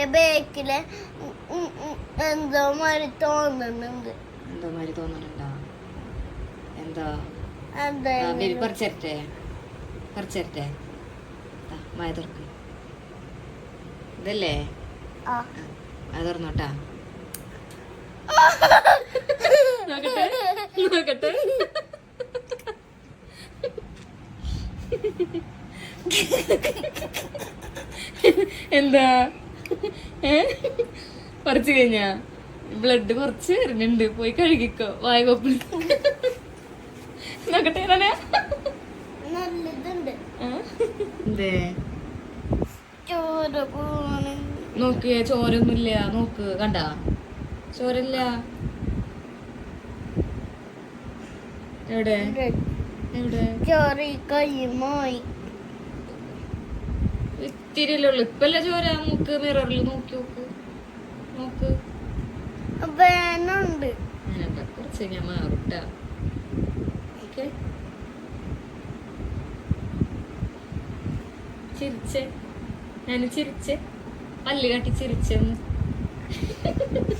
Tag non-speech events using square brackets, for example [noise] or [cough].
എന്റെ ബേക്കിൽ എന്തോ മാതിരി തോന്നുന്നുണ്ട്. എന്തോ മാതിരി തോന്നുന്നുണ്ടോ? എന്താ? എന്താ ആ, ബേബി പറിച്ചരട്ടെ പറിച്ചരട്ടെ ദാ, മായ തുറക്ക്. ഇതല്ലേ? ആ. ആ, അത് തുറന്നോട്ടാ. നോക്കട്ടെ നോക്കട്ടെ. എന്താ? ഏ? പറിച്ചു കഴിഞ്ഞാ? ബ്ലഡ് കുറച്ച് വരുന്നുണ്ട്. പോയി കഴുകിക്കോ. വായ കൊപ്പിൾ നോക്കട്ടെ ചോര നോക്ക് ചോരൊന്നുമില്ല. നോക്ക് കണ്ട? ചോരല്ല. എവിടെ? എവിടെ? ചോറി കൈ മോയി ഇത്തിരിയല്ലേ ഉള്ളു ഇപ്പല്ല ചോര? മൂക്ക് മിററിൽ നോക്കി നോക്ക്. നോക്ക് കുറച്ച് ഞാൻ മാറിട്ട. ഓക്കെ. ചിരിച്ചേ. ഞാൻ ചിരിച്ചേ. പല്ല് കാട്ടി ചിരിച്ചെന്ന് [laughs]